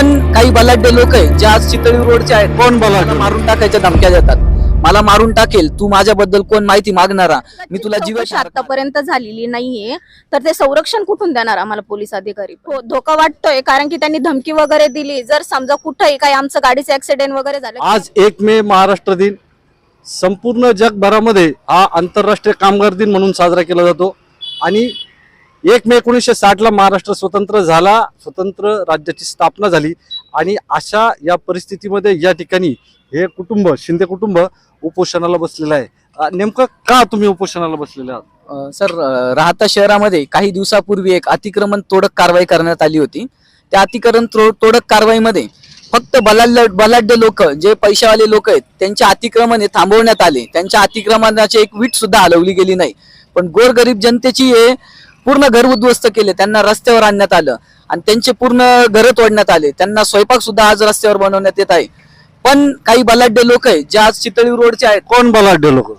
पण काही बलाढ्य लोक आहेत जे आज चितळी रोडचे आहेत. कोण बलाढ्य? मारून टाकायच्या धमक्या देतात. मला मारून टाकेल. तू माझ्याबद्दल कोण माहिती मागणारा? मी तुला जीवाची आतापर्यंत झालेली नाहीये. तर ते संरक्षण कुठून देणार आम्हाला पोलीस अधिकारी? हो धोका वाटतोय कारण की त्यांनी धमकी वगैरे दिली. जर समजा कुठंही काही आमचं गाडीचं ऍक्सिडेंट वगैरे झालं आज एक मे महाराष्ट्र दिन. संपूर्ण जगभरामध्ये हा आंतरराष्ट्रीय कामगार दिन म्हणून साजरा केला जातो. आणि एक मे एकोणीसशे साठला महाराष्ट्र स्वतंत्र झाला स्वतंत्र राज्याची स्थापना झाली आणि अशा या परिस्थितीमध्ये या ठिकाणी हे कुटुंब शिंदे कुटुंब उपोषणाला बसलेलं आहे. नेमकं का तुम्ही उपोषणाला बसलेले आहात? सर राहता शहरामध्ये काही दिवसापूर्वी एक अतिक्रमण तोडक कारवाई करण्यात आली होती. त्या अतिक्रमण तो- तोडक कारवाईमध्ये फक्त बलाढ्य बलाढ्य लोक जे पैशावाले लोक आहेत त्यांचे अतिक्रमण हे थांबवण्यात आले. त्यांच्या अतिक्रमणाची एक वीट सुद्धा हलवली गेली नाही. पण गोरगरीब जनतेची हे पूर्ण घर उद्ध्वस्त केले त्यांना रस्त्यावर आणण्यात आलं. आणि त्यांचे पूर्ण घर तोडण्यात आले. त्यांना स्वयंपाक सुद्धा आज रस्त्यावर बनवण्यात येत आहे. पण काही बलाढ्य लोक आहेत जे आज चितळी रोडचे आहेत. कोण बलाढ्य लोक?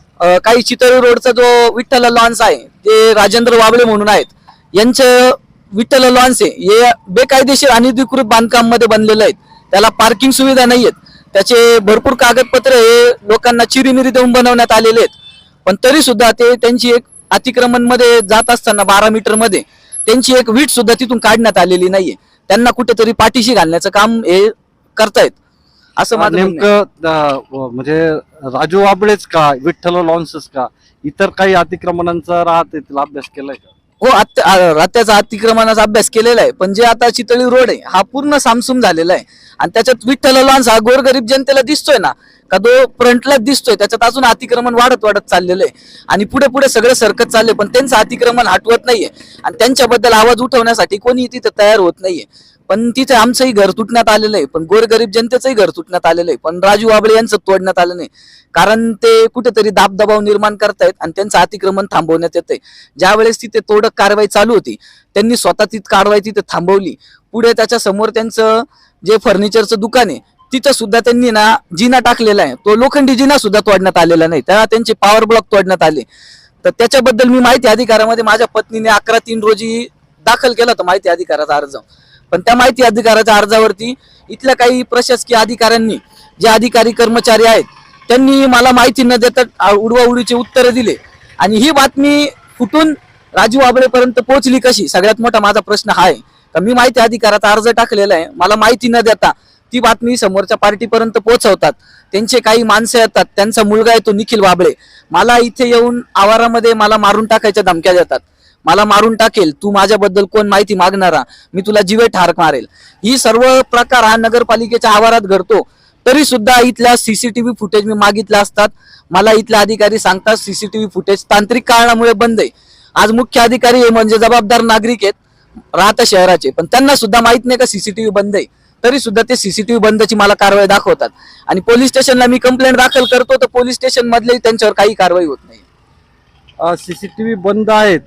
काही चितळी रोडचा जो विठ्ठल लॉन्स आहे ते राजेंद्र वाबळे म्हणून आहेत. यांचं विठ्ठल लॉन्स आहे हे बेकायदेशीर अनधिकृत बांधकाममध्ये बनलेलं आहेत. त्याला पार्किंग सुविधा नाही आहेत. त्याचे भरपूर कागदपत्र हे लोकांना चिरीमिरी देऊन बनवण्यात आलेले आहेत. पण तरी सुद्धा ते त्यांची एक अतिक्रमणमध्ये जात असताना बारा मीटरमध्ये त्यांची एक वीट सुद्धा तिथून काढण्यात आलेली नाहीये. त्यांना कुठेतरी पाठीशी घालण्याचं काम हे करतायत. असं माझं म्हणणं आहे. नेमकं म्हणजे राजू वाबळेच का? विठ्ठल लॉन्सच का? इतर काही अतिक्रमणांचा राहत येथील अभ्यास केलाय का? हो आत्या- आ- रत्याचा अतिक्रमणाचा अभ्यास केलेला आहे पण जे आता चितळी रोड आहे हा पूर्ण सामसूम झालेला आहे. आणि त्याच्यात विठ्ठल लॉन्स हा गोरगरीब जनतेला दिसतोय ना का तो फ्रंटलाच दिसतोय त्याच्यात अजून अतिक्रमण वाढत वाढत चाललेलं आहे. आणि पुढे पुढे सगळं सरकत चाललंय पण त्यांचं अतिक्रमण हटवत नाहीये. आणि त्यांच्याबद्दल आवाज उठवण्यासाठी कोणी तिथे तयार होत नाहीये. पण तिथे आमचंही घर तुटण्यात आलेलं आहे पण गोरगरीब जनतेचंही घर तुटण्यात आलेलं आहे पण राजू वाबळे यांचं तोडण्यात आलं नाही. कारण ते कुठेतरी दाबदबाव निर्माण करतायत आणि त्यांचं अतिक्रमण थांबवण्यात येतंय. ज्यावेळेस तिथे तोडक कारवाई चालू होती त्यांनी स्वतः ती कारवाई तिथे थांबवली. पुढे त्याच्यासमोर त्यांचं जे फर्निचरचं दुकान आहे तिथं सुद्धा त्यांनी ना जिना टाकलेला आहे. तो लोखंडी जिना सुद्धा तोडण्यात आलेला नाही. तेव्हा त्यांचे पॉवर ब्लॉक तोडण्यात आले. तर त्याच्याबद्दल मी माहिती अधिकारामध्ये माझ्या पत्नीने अकरा तीन रोजी दाखल केला होता माहिती अधिकाराचा अर्ज. पण त्या माहिती अधिकाराच्या अर्जावरती इथल्या काही प्रशासकीय अधिकाऱ्यांनी जे अधिकारी कर्मचारी आहेत त्यांनी मला माहिती न देता उडवाउडीचे उत्तर दिले. आणि ही बातमी कुठून राजू आबळेपर्यंत पोहोचली कशी? सगळ्यात मोठा माझा प्रश्न हा आहे. तर मी माहिती अधिकाराचा अर्ज टाकलेला आहे. मला माहिती न देता ती बातमी समोरच्या पार्टीपर्यंत पोहोचवतात. त्यांचे काही माणसं येतात. त्यांचा मुलगा आहे तो निखिल बाबळे. मला इथे येऊन आवारामध्ये मला मारून टाकायच्या धमक्या देतात. मला मारून टाकेल. तू माझ्याबद्दल कोण माहिती मागणारा? मी तुला जीवे ठार मारेल. ही सर्व प्रकार हा नगरपालिकेच्या आवारात घडतो. तरी सुद्धा इथल्या सीसीटीव्ही फुटेज मी मागितल्या असतात. मला इथल्या अधिकारी सांगतात सीसीटीव्ही फुटेज तांत्रिक कारणामुळे बंद आहे. आज मुख्य अधिकारी हे म्हणजे जबाबदार नागरिक आहेत. राहता शहराचे. पण त्यांना सुद्धा माहीत नाही का सीसीटीव्ही बंद आहे. तरी सुद्धा ते सीसीटीव्ही बंदची मला कारवाई दाखवतात. आणि पोलीस स्टेशनला मी कंप्लेंट दाखल करतो तर पोलीस स्टेशन मधले त्यांच्यावर काही कारवाई होत नाही. सीसीटीव्ही बंद आहेत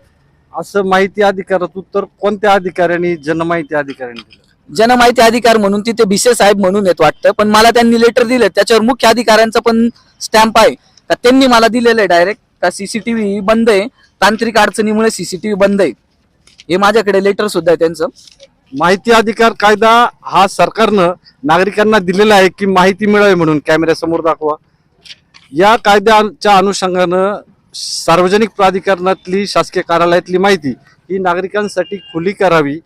असं माहिती अधिकारात उत्तर कोणत्या अधिकाऱ्यांनी जनमाहिती अधिकाऱ्यांनी दिलं? जनमाहिती अधिकार म्हणून तिथे भिसे साहेब म्हणून येत वाटतं पण मला त्यांनी लेटर दिले त्याच्यावर मुख्य अधिकाऱ्यांचा पण स्टॅम्प आहे. का त्यांनी मला दिलेलं आहे डायरेक्ट का सीसीटीव्ही बंद आहे. तांत्रिक अडचणीमुळे सीसीटीव्ही बंद आहे. हे माझ्याकडे लेटर सुद्धा आहे त्यांचं. माहिती अधिकार कायदा हा सरकारनं नागरिकांना दिलेला आहे की माहिती मिळावी म्हणून कॅमेऱ्यासमोर दाखवा. या कायद्याच्या अनुषंगानं सार्वजनिक प्राधिकरणातली शासकीय कार्यालयातली माहिती ही नागरिकांसाठी खुली करावी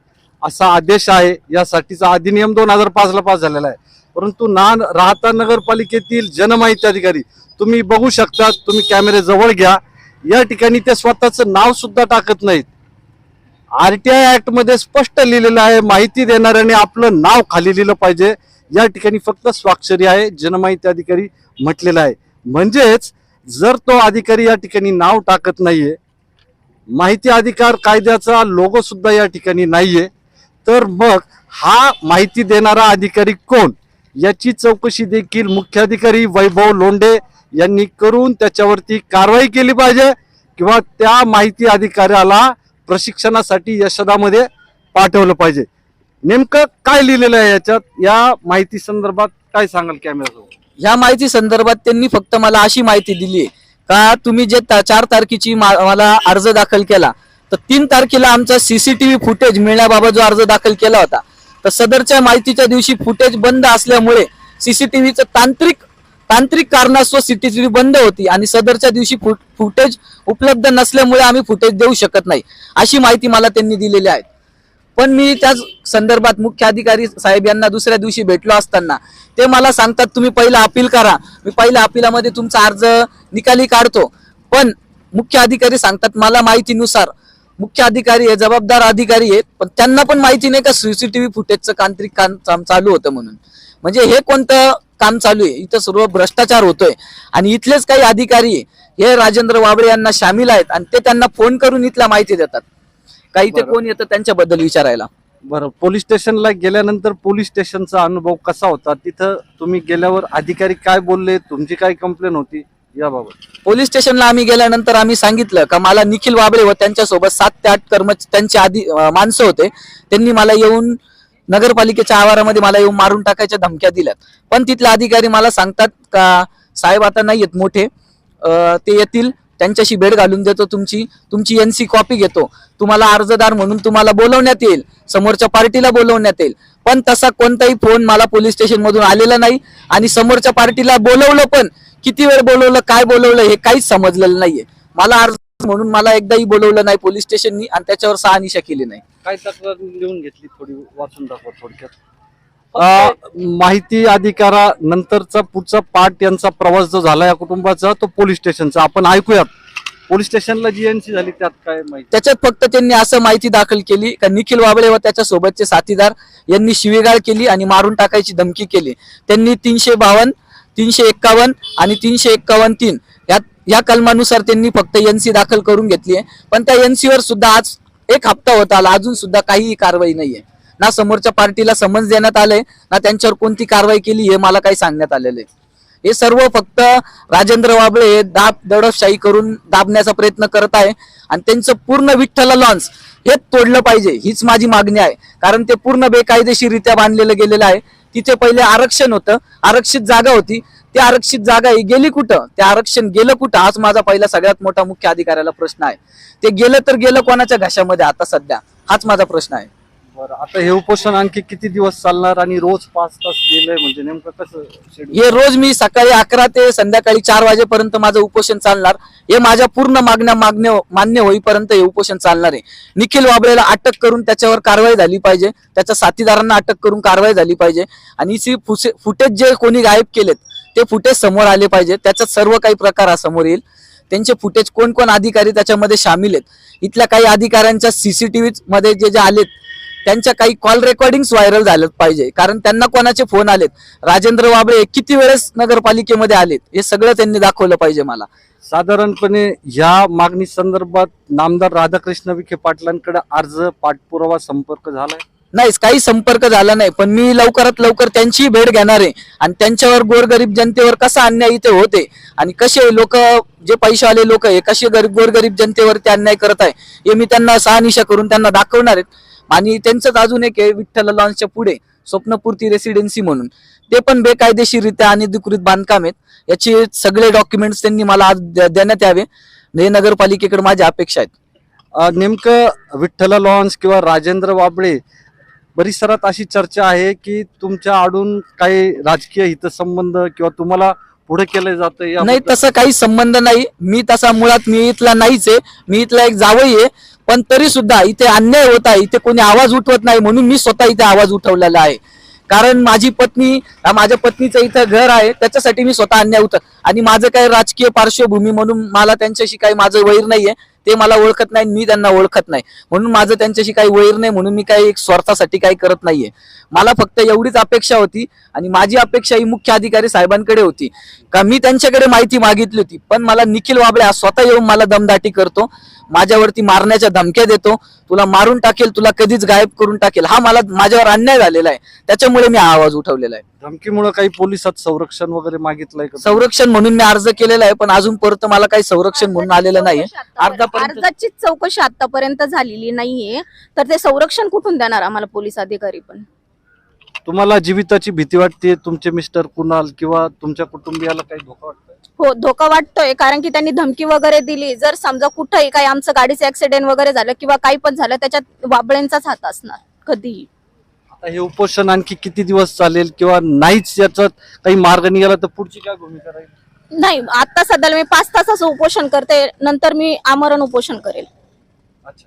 असा आदेश आहे. यासाठीचा अधिनियम दोन हजार पाचला पास झालेला आहे. परंतु ना राहता नगरपालिकेतील जनमाहिती अधिकारी तुम्ही बघू शकता तुम्ही कॅमेरे जवळ घ्या. या ठिकाणी ते स्वतःचं नाव सुद्धा टाकत नाहीत. आरटीआय ऍक्टमध्ये स्पष्ट लिहिलेलं आहे माहिती देणाऱ्याने आपलं नाव खाली लिहिलं पाहिजे. या ठिकाणी फक्त स्वाक्षरी आहे जनमाहिती अधिकारी म्हटलेलं आहे. म्हणजेच जर तो अधिकारी या ठिकाणी नाव टाकत नाहीये माहिती अधिकार कायद्याचा लोगो सुद्धा या ठिकाणी नाहीये तर मग हा माहिती देणारा अधिकारी कोण? याची चौकशी देखील मुख्याधिकारी वैभव लोंढे यांनी करून त्याच्यावरती कारवाई केली पाहिजे किंवा त्या माहिती अधिकाऱ्याला प्रशिक्षणासाठी यशदामध्ये पाठवलं पाहिजे. नेमकं काय लिहिलेलं आहे याच्यात? या माहिती संदर्भात काय सांगाल कॅमेरा ह्या माहिती संदर्भात त्यांनी फक्त मला अशी माहिती दिली का तुम्ही जे ता- चार तारखेची मा- मला अर्ज दाखल केला तर तीन तारखेला आमचा सीसीटीव्ही फुटेज मिळण्याबाबत जो अर्ज दाखल केला होता तर सदरच्या माहितीच्या दिवशी फुटेज बंद असल्यामुळे सीसीटीव्हीचं तांत्रिक तांत्रिक कारणास्तव सीसीटीव्ही बंद होती आणि सदरच्या दिवशी फुट फुटेज उपलब्ध नसल्यामुळे आम्ही फुटेज देऊ शकत नाही अशी माहिती मला त्यांनी दिलेली आहे. पण मी त्याच संदर्भात मुख्य अधिकारी साहेब यांना दुसऱ्या दिवशी भेटलो असताना ते मला सांगतात तुम्ही पहिला अपील करा. मी पहिल्या अपिलामध्ये तुमचा अर्ज निकाली काढतो. पण मुख्य अधिकारी सांगतात मला माहितीनुसार मुख्य अधिकारी आहे जबाबदार अधिकारी आहेत पण त्यांना पण माहिती नाही का सीसीटीव्ही फुटेजचं तांत्रिक काम काम चालू होतं म्हणून. म्हणजे हे कोणतं काम चालू आहे. इथं सर्व भ्रष्टाचार होतोय. आणि इथलेच काही अधिकारी हे राजेंद्र वाबळे यांना सामील आहेत आणि ते त्यांना फोन करून इथल्या माहिती देतात. काही ते. कोण येतं त्यांच्याबद्दल विचारायला. बरं पोलीस स्टेशनला गेल्यानंतर पोलीस स्टेशनचा अनुभव कसा होता? तिथं तुम्ही गेल्यावर अधिकारी काय बोलले? तुमची काय कंप्लेन होती? याबाबत. पोलीस स्टेशनला आम्ही गेल्यानंतर आम्ही सांगितलं का मला निखिल वाबळे व त्यांच्यासोबत सात ते आठ कर्मच त्यांचे आधी अं, माणसं होते. त्यांनी मला येऊन नगरपालिकेच्या आवारामध्ये मला येऊन मारून टाकायच्या धमक्या दिल्यात. पण तिथले अधिकारी मला सांगतात का साहेब आता नाही येत मोठे. ते येतील. त्यांच्याशी भेट घालून देतो तुमची. तुमची एन सी कॉपी घेतो. तुम्हाला अर्जदार म्हणून तुम्हाला बोलवण्यात येईल. समोरच्या पार्टीला बोलवण्यात येईल. पण तसा कोणताही फोन मला पोलीस स्टेशन मधून आलेला नाही. आणि समोरच्या पार्टीला बोलवलं पण किती वेळ बोलवलं काय बोलवलं हे काहीच समजलेलं नाहीये. मला अर्ज म्हणून मला एकदाही बोलवलं नाही पोलीस स्टेशननी आणि त्याच्यावर शहानिशा केली नाही. काय तक्रार लिहून घेतली थोडी वाचून दाखवा थोडक्यात? माहिती अधिकारा नंतरचा पुढचा पार्ट यांचा प्रवास जो झाला या कुटुंबाचा तो पोलीस स्टेशनचा. आपण ऐकूयात. पोलीस स्टेशनला जी एनसी झाली त्यात काय माहिती? त्याच्यात फक्त त्यांनी असं माहिती दाखल केली का निखिल वाबळे व त्याच्या सोबतचे साथीदार यांनी शिवीगाळ केली आणि मारून टाकायची धमकी केली. त्यांनी तीनशे बावन्न तीनशे एक्कावन्न आणि तीनशे एक्कावन्न तीन या या कलमानुसार त्यांनी फक्त एनसी दाखल करून घेतली आहे. पण त्या एनसी वर सुद्धा आज एक हप्ता होता आला. अजून सुद्धा काहीही कारवाई नाहीये. ना समोरच्या पार्टीला समन्स देण्यात आले ना त्यांच्यावर कोणती कारवाई केली हे मला काही सांगण्यात आलेलं. आहे हे सर्व फक्त राजेंद्र वाबळे हे दाब दडपशाही करून दाबण्याचा प्रयत्न करत आहे. आणि त्यांचं पूर्ण विठ्ठल लॉन्स हे तोडलं पाहिजे हीच माझी मागणी आहे. कारण ते पूर्ण बेकायदेशीररित्या बांधलेलं गेलेलं आहे. तिथे पहिले आरक्षण होतं आरक्षित जागा होती. ती आरक्षित जागा ही गेली कुठं? ते आरक्षण गेलं कुठं? हाच माझा पहिला सगळ्यात मोठा मुख्य अधिकाऱ्याला प्रश्न आहे. ते गेलं तर गेलं कोणाच्या घशामध्ये आता सध्या? हाच माझा प्रश्न आहे. बरं आता हे उपोषण आणखी किती दिवस चालणार आणि रोज पाच तास गेलंय म्हणजे नेमकं कसं schedule? हे रोज मी सकाळी अकरा ते संध्याकाळी चार वाजेपर्यंत माझं उपोषण चालणार. हे माझ्या पूर्ण मागण्या मागण्या मान्य होईपर्यंत हे उपोषण चालणार आहे. निखिल वाबळेला अटक करून त्याच्यावर कारवाई झाली पाहिजे. त्याच्या साथीदारांना अटक करून कारवाई झाली पाहिजे. आणि सी फुटेज जे कोणी गायब केलेत ते फुटेज समोर आले पाहिजे. त्याच्यात सर्व काही प्रकार समोर येईल. त्यांचे फुटेज कोण कोण अधिकारी त्याच्यामध्ये सामील आहेत? इथल्या काही अधिकाऱ्यांच्या सीसीटीव्ही मध्ये जे जे आलेत त्यांच्या काही कॉल रेकॉर्डिंग व्हायरल झालं पाहिजे. कारण त्यांना कोणाचे फोन आलेत? राजेंद्र वाबळे किती वेळेस नगरपालिकेमध्ये आलेत? हे सगळं त्यांनी दाखवलं पाहिजे मला. साधारणपणे या मागणी संदर्भात नामदार राधाकृष्ण विखे पाटलांकडे अर्ज पाठपुरावा संपर्क झालाय? नाही काही संपर्क झाला नाही. पण मी लवकरात लवकर त्यांची भेट घेणार आहे. आणि त्यांच्यावर गोरगरीब जनतेवर कसा अन्याय इथे होते आणि कसे लोक जे पैशावाले लोक आहे कसे गरीब गोरगरीब जनतेवरती अन्याय करत आहे हे मी त्यांना सहानिशा करून त्यांना दाखवणार आहेत. आणि त्यांचंच अजून एक आहे विठ्ठल लॉन्सच्या पुढे स्वप्नपूर्ती रेसिडेन्सी म्हणून. ते पण बेकायदेशीररित्या आणि अधिकृत बांधकाम आहेत. याचे सगळे डॉक्युमेंट्स त्यांनी मला आज देण्यात यावे. हे नगरपालिकेकडे माझ्या अपेक्षा आहेत. नेमकं विठ्ठल लॉन्स किंवा राजेंद्र वाबळे परिसरात अशी चर्चा आहे की तुमच्या आडून काही राजकीय हितसंबंध किंवा तुम्हाला पुढे केलं जातं नाही तसा काही संबंध नाही. मी तसा मुळात मी इथला नाहीच आहे. मी इथला एक जावई आहे. पण तरी सुद्धा इथे अन्याय होत आहे. इथे कोणी आवाज उठवत नाही म्हणून मी स्वतः इथे आवाज उठवलेला आहे. कारण माझी पत्नी माझ्या पत्नीचं इथं घर आहे. त्याच्यासाठी मी स्वतः अन्याय उठत आणि माझं काही राजकीय पार्श्वभूमी म्हणून मला त्यांच्याशी काही माझं वैर नाहीये. ते मला ओळखत नाही मी त्यांना ओळखत नाही. म्हणून माझं त्यांच्याशी काही वैर नाही म्हणून मी काही एक स्वार्थासाठी काही करत नाहीये. मला फक्त एवढीच अपेक्षा होती आणि माझी अपेक्षा ही मुख्य अधिकारी साहेबांकडे होती. का मी त्यांच्याकडे माहिती मागितली होती पण मला निखिल वाबळे हा स्वतः येऊन मला दमदाटी करतो माझ्यावरती मारण्याच्या धमक्या देतो तुला मारून टाकेल तुला कधीच गायब करून टाकेल हा मला माझ्यावर अन्याय झालेला आहे. त्याच्यामुळे मी हा आवाज उठवलेला आहे. धमकीमुळे काही पोलिसात संरक्षण वगैरे मागितलंय का संरक्षण म्हणून मी अर्ज केलेला आहे पण अजून परत मला काही संरक्षण म्हणून आलेलं नाहीये. अर्धापर्यंत- अर्जाची चौकशी आतापर्यंत झालेली नाहीये. तर ते संरक्षण कुठून देणार आम्हाला पोलीस अधिकारी पण? तुम्हाला जीविताची भीती वाटते तुमचे मिस्टर कुणाल किंवा तुमच्या कुटुंबियाला काही धोका वाटतोय? हो धोका वाटतोय कारण की त्यांनी धमकी वगैरे दिली. जर समजा कुठंही काही आमचं गाडीचं ऍक्सिडेंट वगैरे झालं किंवा काही पण झालं त्याच्यात वाबळेंचाच हात असणार कधीही. आता हे उपोषण आणखी किती दिवस चालेल किंवा नाहीच याच्यात काही मार्ग निघाला तर पुढची काय भूमिका राहील? नाही आता सध्याला मी पाच तासाचं उपोषण करते नंतर मी आमरण उपोषण करेल. अच्छा.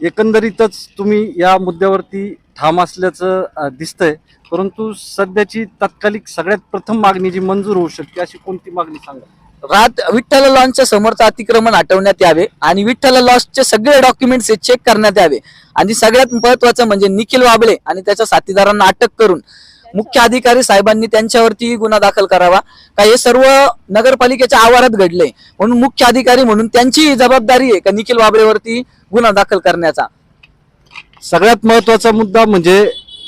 एकंदरीतच तुम्ही या मुद्द्यावरती ठाम असल्याचं अं, दिसतंय परंतु सध्याची तात्कालिक सगळ्यात प्रथम मागणी जी मंजूर होऊ शकते अशी कोणती मागणी सांगा रात विठ्ठल लॉन्सच्या समोरचं अतिक्रमण हटवण्यात यावे आणि विठ्ठल लॉन्सचे सगळे डॉक्युमेंट्स चेक करण्यात यावे. आणि सगळ्यात महत्वाचं म्हणजे निखिल वाबळे आणि त्याच्या साथीदारांना अटक करून मुख्य अधिकारी साहेबांनी त्यांच्यावरती गुन्हा दाखल करावा. का हे सर्व नगरपालिकेच्या आवारात घडले. म्हणून मुख्य अधिकारी म्हणून त्यांची जबाबदारी आहे का निखिल वाबळेवरती गुन्हा दाखल करण्याचा? सगळ्यात महत्त्वाचा मुद्दा म्हणजे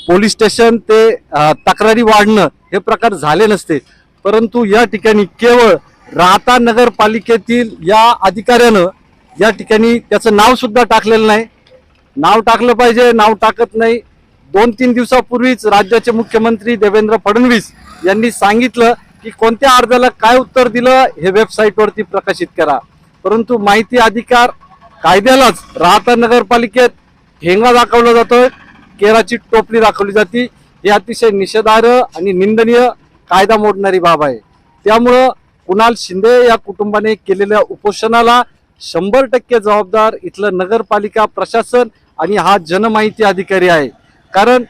पोलीस स्टेशन ते अं, तक्रारी वाढणं हे प्रकार झाले नसते. परंतु या ठिकाणी केवळ राहता नगरपालिकेतील या अधिकाऱ्यानं या ठिकाणी त्याचं नाव सुद्धा टाकलेलं नाही. नाव टाकलं पाहिजे नाव टाकत नाही. दोन तीन दिवसापूर्वीच राज्याचे मुख्यमंत्री देवेंद्र फडणवीस यांनी सांगितलं की कोणत्या अर्जाला काय उत्तर दिलं हे वेबसाईटवरती प्रकाशित करा. परंतु माहिती अधिकार कायद्यालाच राहता नगरपालिकेत ठेंगा दाखवला जातोय केराची टोपली दाखवली जाते. हे अतिशय निषेधार्ह आणि निंदनीय कायदा मोडणारी बाब आहे. त्यामुळं कुणाल शिंदे या कुटुंबाने केलेल्या उपोषणाला शंभर टक्के जबाबदार इथलं नगरपालिका प्रशासन आणि हा जनमाहिती अधिकारी आहे. कारण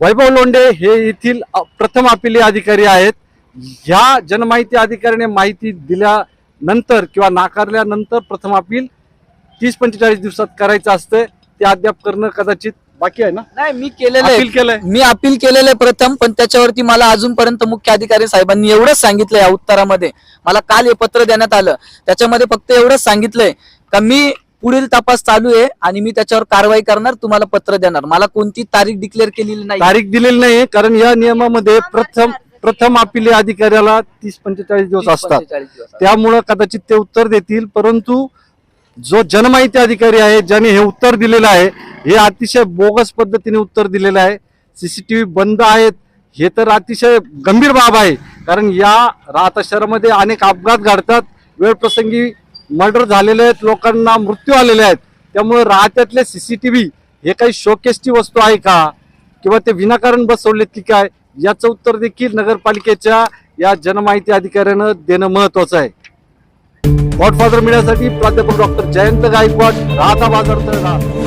वैभव लोंडे हे येथील प्रथम अपिले अधिकारी आहेत. ह्या जनमाहिती अधिकाऱ्याने माहिती दिल्यानंतर किंवा नाकारल्यानंतर प्रथम अपील तीस पंचेचाळीस दिवसात करायचं असतं. ते अद्याप करणं कदाचित बाकी आहे ना? नाही मी केलेलं अपील आहे केलंय? मी अपील केलेलं आहे प्रथम पण त्याच्यावरती मला अजूनपर्यंत मुख्य अधिकारी साहेबांनी एवढंच सांगितलं या उत्तरामध्ये. मला काल हे पत्र देण्यात आलं. त्याच्यामध्ये फक्त एवढंच सांगितलंय का मी पुढील तपास चालू आहे आणि मी त्याच्यावर कारवाई करणार तुम्हाला पत्र देणार. मला कोणती तारीख डिक्लेअर केलेली नाही. तारीख दिलेली नाही कारण या नियमामध्ये प्रथम प्रथम अपिली अधिकाऱ्याला तीस पंचेचाळीस दिवस असतात. 45 दिवस. त्यामुळं कदाचित ते उत्तर देतील परंतु जो जनमाहिती अधिकारी आहे ज्याने हे उत्तर दिलेलं आहे हे अतिशय बोगस पद्धतीने उत्तर दिलेलं आहे. सीसीटीव्ही बंद आहेत. हे तर अतिशय गंभीर बाब आहे. कारण या राहता शहरामध्ये अनेक अपघात घडतात. वेळप्रसंगी मर्डर झालेले आहेत. लोकांना मृत्यू आलेले आहेत. त्यामुळे राहत्यातले सीसीटीव्ही हे काही शोकेसची वस्तू आहे का? किंवा ते विनाकारण बसवलेत की काय? याचं उत्तर देखील नगरपालिकेच्या या जनमाहिती अधिकाऱ्यानं देणं महत्वाचं आहे. गॉडफादर मिळण्यासाठी प्राध्यापक डॉक्टर जयंत गायकवाड राहता बाजार तळेगाव.